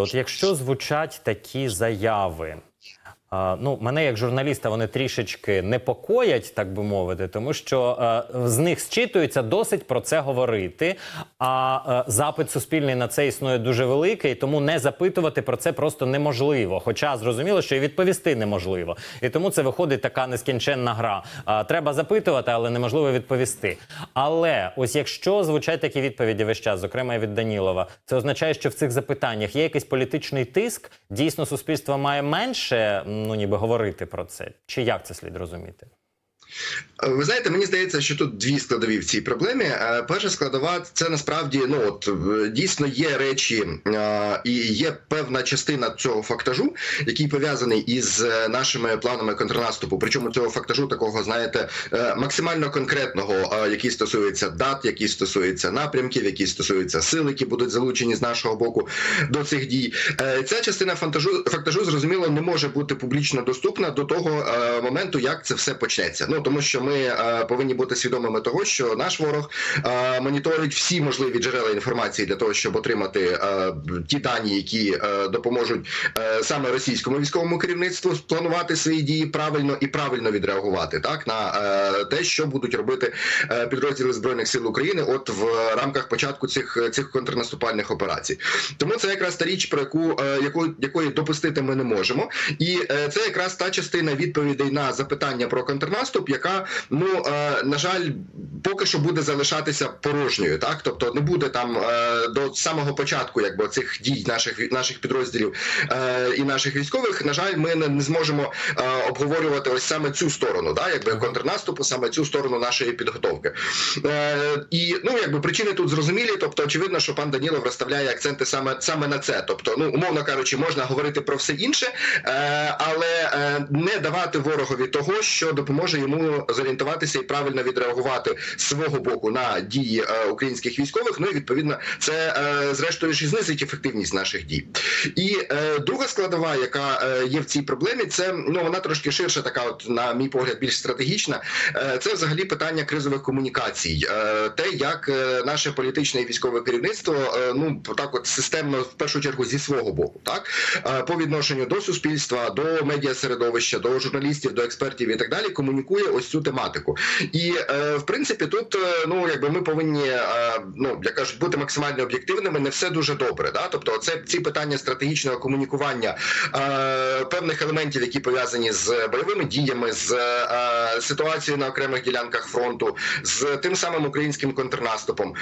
От якщо звучать такі заяви. Ну, мене як журналіста вони трішечки непокоять, так би мовити, тому що е, з них зчитується досить про це говорити. А е, запит суспільний на це існує дуже великий, тому не запитувати про це просто неможливо. Хоча зрозуміло, що і відповісти неможливо. І тому це виходить така нескінченна гра. А, треба запитувати, але неможливо відповісти. Але ось якщо звучать такі відповіді весь час, зокрема і від Данілова, це означає, що в цих запитаннях є якийсь політичний тиск. Дійсно, суспільство має менше ну ніби говорити про це. Чи як це слід розуміти? Ви знаєте, мені здається, що тут дві складові в цій проблемі. Е, Перша складова це насправді ну от е, дійсно є речі е, і є певна частина цього фактажу, який пов'язаний із е, нашими планами контрнаступу. Причому цього фактажу такого, знаєте, е, максимально конкретного, е, який стосується дат, який стосується напрямків, які стосуються сил, які будуть залучені з нашого боку до цих дій. Е, Ця частина фантажу фактажу зрозуміло не може бути публічно доступна до того е, моменту, як це все почнеться. Ну тому що ми е, повинні бути свідомими того, що наш ворог е, моніторить всі можливі джерела інформації для того, щоб отримати е, ті дані, які допоможуть саме російському військовому керівництву спланувати свої дії правильно і правильно відреагувати так на те, що будуть робити підрозділи збройних сил України, от в рамках початку цих цих контрнаступальних операцій. Тому це якраз та річ, про яку яку якої допустити ми не можемо, і це якраз та частина відповідей на запитання про контрнаступ, яка ну е, на жаль, поки що буде залишатися порожньою, так тобто не буде там е, до самого початку, якби цих дій наших наших підрозділів е, і наших військових. На жаль, ми не, не зможемо е, обговорювати ось саме цю сторону, да, якби контрнаступу, саме цю сторону нашої підготовки. Е, і ну якби причини тут зрозумілі, тобто очевидно, що пан Данілов розставляє акценти саме саме на це. Тобто, ну умовно кажучи, можна говорити про все інше, е, але е, не давати ворогові того, що допоможе йому зорієнтуватися і правильно відреагувати з свого боку на дії е, українських військових. Ну і відповідно це е, зрештою ж і знизить ефективність наших дій. І е, друга складова, яка є в цій проблемі, це ну вона трошки ширша, така, от на мій погляд, більш стратегічна. Це взагалі питання кризових комунікацій, те, як наше політичне і військове керівництво ну так, от системно в першу чергу зі свого боку, так по відношенню до суспільства, до медіасередовища, до журналістів, до експертів і так далі, комунікує ось цю тематику. І е, в принципі, тут е, ну якби ми повинні е, ну як кажуть, бути максимально об'єктивними. Не все дуже добре. Да? Тобто, це ці питання стратегічного комунікування певних елементів, які пов'язані з бойовими діями, з ситуацією на окремих ділянках фронту, з тим самим українським контрнаступом.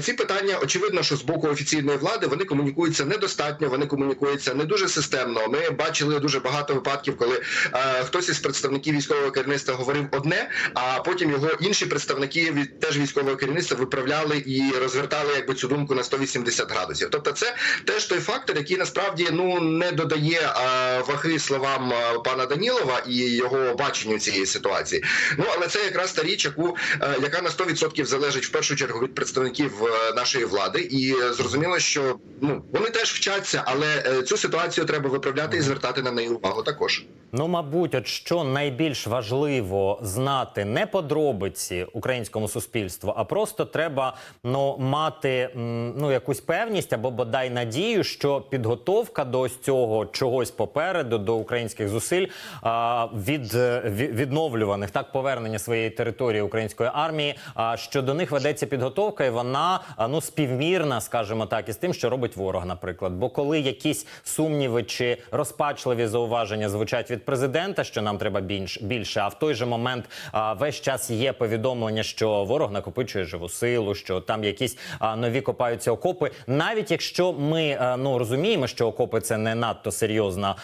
Ці питання очевидно, що з боку офіційної влади вони комунікуються недостатньо, вони комунікуються не дуже системно. Ми бачили дуже багато випадків, коли хтось із представників військового керівництва говорив одне, а потім його інші представники від теж військового керівництва виправляли і розвертали якби цю думку на 180 градусів. Тобто, це теж той фактор, який насправді ну не додає е, ваги словам пана Данілова і його баченню цієї ситуації. Ну але це якраз та річ, яку е, яка на 100% залежить в першу чергу від представників е, нашої влади, і зрозуміло, що ну вони теж вчаться, але е, цю ситуацію треба виправляти і звертати на неї увагу також. Ну, мабуть, от що найбільш важливо знати не подробиці українському суспільству, а просто треба ну мати ну якусь певність або бодай надію, що підготовка до ось цього чогось попереду до українських зусиль а, від, е, відновлюваних так повернення своєї території української армії. А що до них ведеться підготовка, і вона ну співмірна, скажімо так, із тим, що робить ворог, наприклад. Бо коли якісь сумніви чи розпачливі зауваження звучать від президента, що нам треба більш більше, а в той же момент весь час є повідомлення, що ворог накопичує живу силу, що там якісь нові копаються окопи. Навіть якщо ми ну розуміємо, що окопи це не надто серйозна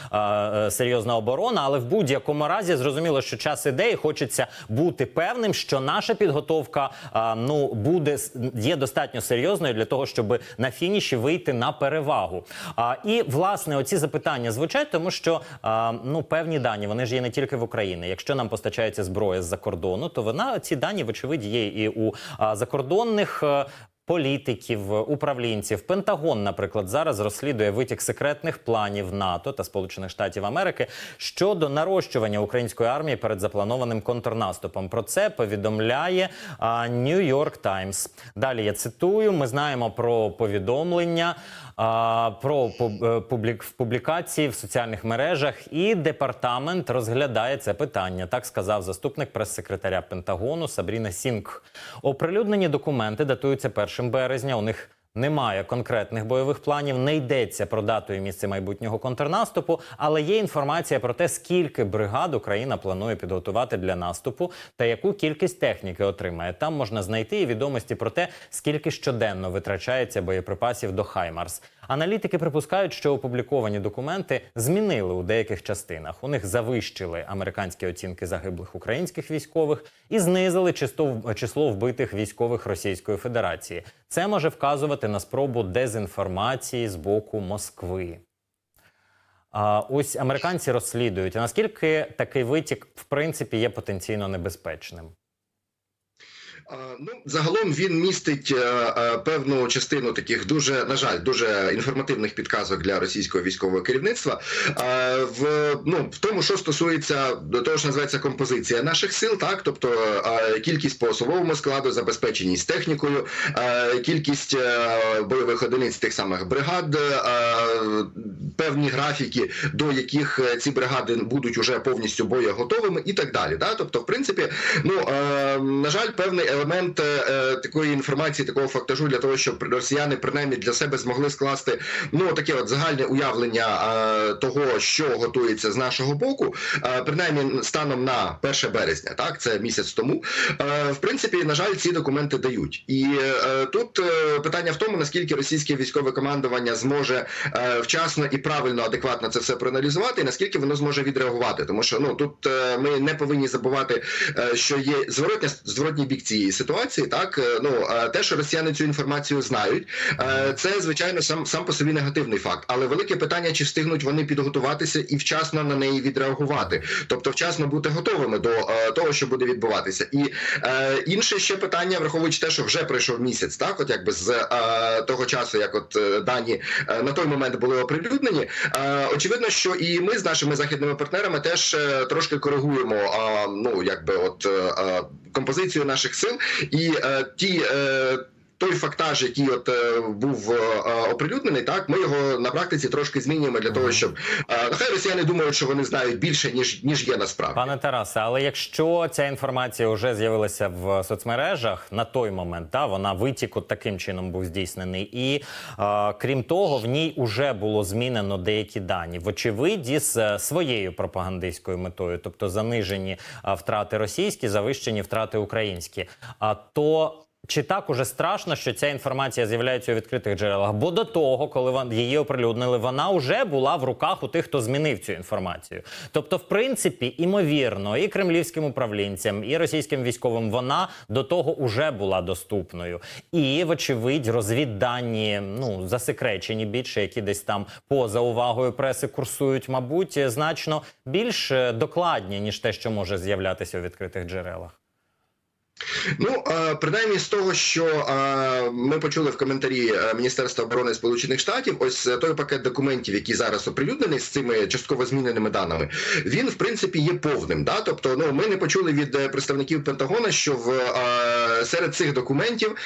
е, серйозна оборона, але в будь-якому разі зрозуміло, що час іде, і хочеться бути певним, що наша підготовка ну буде є достатньо серйозною для того, щоб на фініші вийти на перевагу. А, і власне оці запитання звучать, тому що ну певні дані вони ж є не тільки в Україні. Якщо нам постачається зброя з-за кордону, то вона ці дані вочевидь є і у а, закордонних. Політиків, управлінців. Пентагон, наприклад, зараз розслідує витік секретних планів НАТО та Сполучених Штатів Америки щодо нарощування української армії перед запланованим контрнаступом. Про це повідомляє New York Times. Далі я цитую: ми знаємо про повідомлення. Про е, публік в публікації в соціальних мережах і департамент розглядає це питання. Так сказав заступник прес-секретаря Пентагону Сабріна Сінг. Оприлюднені документи датуються 1 березня. У них немає конкретних бойових планів, не йдеться про дату і місце майбутнього контрнаступу, але є інформація про те, скільки бригад Україна планує підготувати для наступу та яку кількість техніки отримає. Там можна знайти і відомості про те, скільки щоденно витрачається боєприпасів до Хаймарс. Аналітики припускають, що опубліковані документи змінили у деяких частинах. У них завищили американські оцінки загиблих українських військових і знизили число, вбитих військових Російської Федерації. Це може вказувати на спробу дезінформації з боку Москви. А ось американці розслідують, наскільки такий витік в принципі є потенційно небезпечним. Ну, загалом він містить е, е, певну частину таких дуже, на жаль, дуже інформативних підказок для російського військового керівництва. В ну в тому, що стосується до того, що називається композиція наших сил, так тобто кількість по особовому складу, забезпеченість технікою, кількість е, бойових одиниць тих самих бригад, певні графіки, до яких ці бригади будуть уже повністю боєготовими, і так далі. Да? Тобто, в принципі, ну на жаль, певний елемент е, такої інформації, такого фактажу для того, щоб росіяни принаймні для себе змогли скласти ну таке от загальне уявлення е, того, що готується з нашого боку, е, принаймні станом на 1 березня, так це місяць тому. Е, в принципі, на жаль, ці документи дають. І е, тут е, питання в тому, наскільки російське військове командування зможе е, вчасно і правильно, адекватно це все проаналізувати, і наскільки воно зможе відреагувати. Тому що ну тут е, ми не повинні забувати, е, що є зворотня зворотній бік цієї ситуації. Так е, ну е, те, що росіяни цю інформацію знають, е, це звичайно сам сам по собі негативний факт. Але велике питання, чи встигнуть вони підготуватися і вчасно на неї відреагувати, тобто вчасно бути готовими до того, що буде відбуватися. І інше ще питання, враховуючи те, що вже пройшов місяць, так от якби з того часу, як от дані на той момент були оприлюднені. Очевидно, що і ми з нашими західними партнерами теж трошки коригуємо ну якби от композицію наших сил і е, ті. Е, той фактаж, який от е, був е, оприлюднений, так ми його на практиці трошки змінюємо для того, щоб е, нехай росіяни думають, що вони знають більше ніж ніж є насправді. Пане Тарасе, але якщо ця інформація вже з'явилася в соцмережах на той момент, та вона витік от таким чином був здійснений, і е, крім того, в ній вже було змінено деякі дані, вочевиді з е, своєю пропагандистською метою, тобто занижені е, втрати російські, завищені втрати українські. А то. Чи так уже страшно, що ця інформація з'являється у відкритих джерелах? Бо до того, коли її оприлюднили, вона вже була в руках у тих, хто змінив цю інформацію. Тобто, в принципі, імовірно, і кремлівським управлінцям, і російським військовим вона до того уже була доступною. І, вочевидь, розвіддані, ну засекречені більше, які десь там поза увагою преси курсують, мабуть, значно більш е, докладні, ніж те, що може з'являтися у відкритих джерелах. Ну е, принаймні з того, що е, ми почули в коментарі е, Міністерства оборони Сполучених Штатів, ось той пакет документів, який зараз оприлюднений з цими частково зміненими даними, він в принципі є повним. Да? Тобто, ну ми не почули від представників Пентагона, що в серед цих документів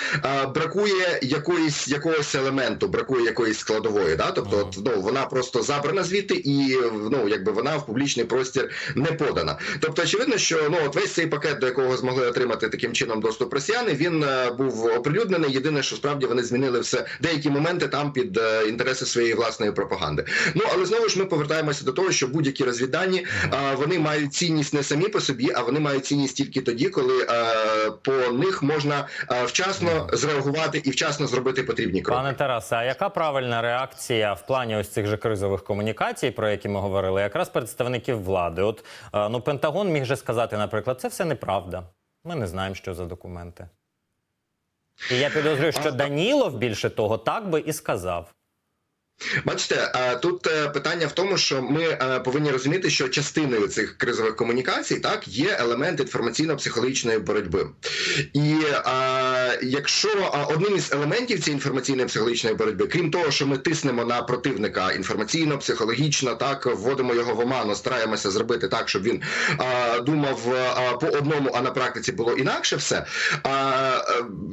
бракує якоїсь якогось елементу, бракує якоїсь складової. Да? Тобто, от, ну вона просто забрана звідти, і ну якби вона в публічний простір не подана. Тобто, очевидно, що ну от весь цей пакет, до якого змогли отримати таким чином доступ росіяни, він е, був оприлюднений. Єдине, що справді вони змінили все деякі моменти там під е, інтереси своєї власної пропаганди. Ну але знову ж ми повертаємося до того, що будь-які розвіддані е, вони мають цінність не самі по собі, а вони мають цінність тільки тоді, коли по них можна вчасно зреагувати і вчасно зробити потрібні кроки. Пане Тарасе, а яка правильна реакція в плані ось цих же кризових комунікацій, про які ми говорили, якраз представників влади? От ну Пентагон міг же сказати, наприклад, це все неправда. Ми не знаємо, що за документи. І я підозрюю, що Данілов більше того так би і сказав. Бачите, е, тут е, питання в тому, що ми е, повинні розуміти, що частиною цих кризових комунікацій так є елемент інформаційно-психологічної боротьби. І якщо одним із елементів цієї інформаційної психологічної боротьби, крім того, що ми тиснемо на противника інформаційно, психологічно, так вводимо його в оману, стараємося зробити так, щоб він думав по одному, а на практиці було інакше все.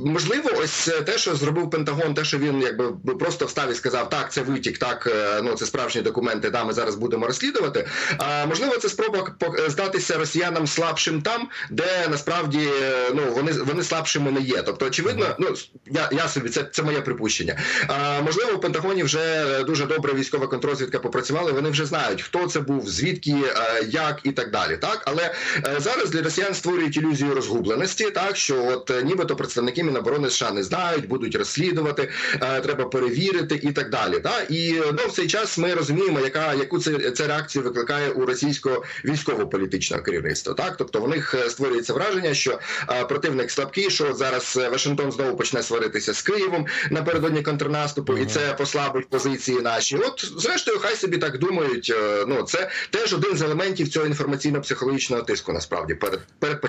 Можливо, ось те, що зробив Пентагон, те, що він якби просто встав і сказав, так, це витік, так, е, ну це справжні документи, да, ми зараз будемо розслідувати. А можливо, це спроба пок- здатися росіянам слабшим там, де насправді е, ну вони вони слабшими не є. Тобто, очевидно, ну я, я собі це, це моє припущення. А, можливо, в Пентагоні вже дуже добре військова контрозвідка попрацювали. Вони вже знають, хто це був, звідки, е, як і так далі. Так, але е, зараз для росіян створюють ілюзію розгубленості, так що от е, нібито представники Міноборони США не знають, будуть розслідувати, е, треба перевірити і так далі. Так? І ну в цей час ми розуміємо, яка яку це, це реакцію викликає у російського військово-політичного керівництва. Так, тобто в них е, створюється враження, що е, противник слабкий, що зараз е, Вашингтон знову почне сваритися з Києвом напередодні контрнаступу, і це послабить позиції наші. От зрештою, хай собі так думають. Ну це теж один з елементів цього інформаційно-психологічного тиску, насправді перед перед.